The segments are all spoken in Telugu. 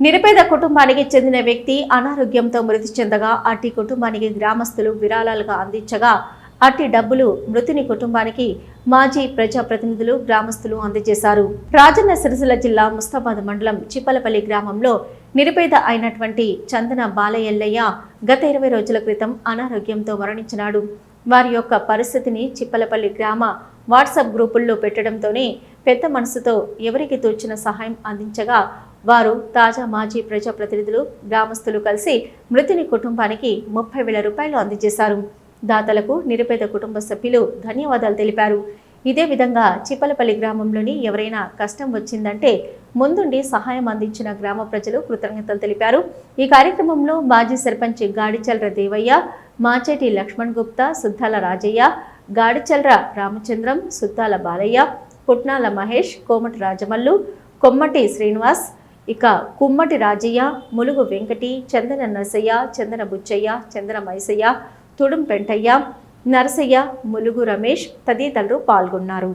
నిరుపేద కుటుంబానికి చెందిన వ్యక్తి అనారోగ్యంతో మృతి చెందగా అట్టి కుటుంబానికి గ్రామస్తులు విరాళాలుగా అందించగా అట్టి డబ్బులు మృతుని కుటుంబానికి మాజీ ప్రజాప్రతినిధులు గ్రామస్తులు అందజేశారు. రాజన్న సిరిసిల్ల జిల్లా ముస్తాబాద్ మండలం చిప్పలపల్లి గ్రామంలో నిరుపేద అయినటువంటి చందన బాలయ్యల్లయ్య గత ఇరవై రోజుల క్రితం అనారోగ్యంతో మరణించినాడు. వారి యొక్క పరిస్థితిని చిప్పలపల్లి గ్రామ వాట్సాప్ గ్రూపుల్లో పెట్టడంతోనే పెద్ద మనసుతో ఎవరికి తోచిన సహాయం అందించగా వారు తాజా మాజీ ప్రజాప్రతినిధులు గ్రామస్తులు కలిసి మృతుని కుటుంబానికి ముప్పై వేల రూపాయలు అందజేశారు. దాతలకు నిరుపేద కుటుంబ సభ్యులు ధన్యవాదాలు తెలిపారు. ఇదే విధంగా చిప్పలపల్లి గ్రామంలోని ఎవరైనా కష్టం వచ్చిందంటే ముందుండి సహాయం అందించిన గ్రామ ప్రజలు కృతజ్ఞతలు తెలిపారు. ఈ కార్యక్రమంలో మాజీ సర్పంచ్ గాడిచల్ర దేవయ్య మాచేటి లక్ష్మణ్ గుప్తా సుద్దాల రాజయ్య గాడిచల్ర రామచంద్రం సుద్దాల బాలయ్య పుట్నాల మహేష్ కోమటి రాజమల్లు కొమ్మటి శ్రీనివాస్ ఇక కుమ్మటి రాజయ్య ములుగు వెంకటి చందన నరసయ్య చందన బుచ్చయ్య చందన మైసయ్య తుడుం పెంటయ్య నరసయ్య ములుగు రమేష్ తదితరులు పాల్గొన్నారు.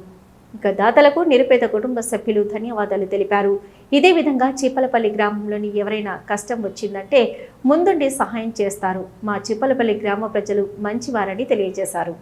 ఇక దాతలకు నిరుపేద కుటుంబ సభ్యులు ధన్యవాదాలు తెలిపారు. ఇదే విధంగా చీపలపల్లి గ్రామంలోని ఎవరైనా కష్టం వచ్చిందంటే ముందుండి సహాయం చేస్తారు. మా చిప్పలపల్లి గ్రామ ప్రజలు మంచివారని తెలియజేశారు.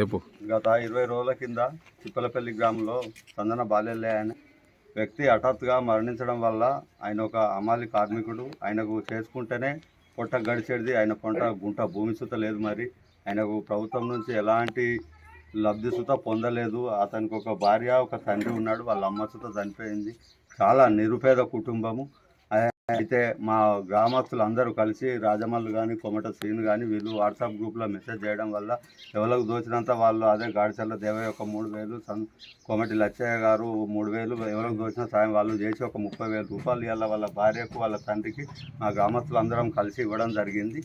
చెప్పు. గత ఇరవై రోజుల కింద చిప్పలపల్లి గ్రామంలో చందన బాలెల్లే అనే వ్యక్తి హఠాత్తుగా మరణించడం వల్ల ఆయన ఒక అమాలి కార్మికుడు. ఆయనకు చేసుకుంటేనే పొట్ట గడిచేది. ఆయన పంట గుంట భూమి సుత లేదు మరి. ఆయనకు ప్రభుత్వం నుంచి ఎలాంటి లబ్ధి సుత పొందలేదు. అతనికి ఒక భార్య ఒక తండ్రి ఉన్నాడు. వాళ్ళ అమ్మ సుత చనిపోయింది. చాలా నిరుపేద కుటుంబము. అయితే మా గ్రామస్తులు అందరూ కలిసి రాజమల్లు కానీ కొమట శ్రీను కానీ వీళ్ళు వాట్సాప్ గ్రూప్లో మెసేజ్ చేయడం వల్ల ఎవరికి దోచినంత వాళ్ళు అదే గాడిచల్ల దేవ యొక్క మూడు వేలు సన్ కొమటి లచ్చయ్య గారు మూడు వేలు ఎవరికి దోచిన సాయం వాళ్ళు చేసి ఒక ముప్పై వేల రూపాయలు ఇవాళ వాళ్ళ భార్యకు వాళ్ళ తండ్రికి మా గ్రామస్తులు అందరం కలిసి ఇవ్వడం జరిగింది.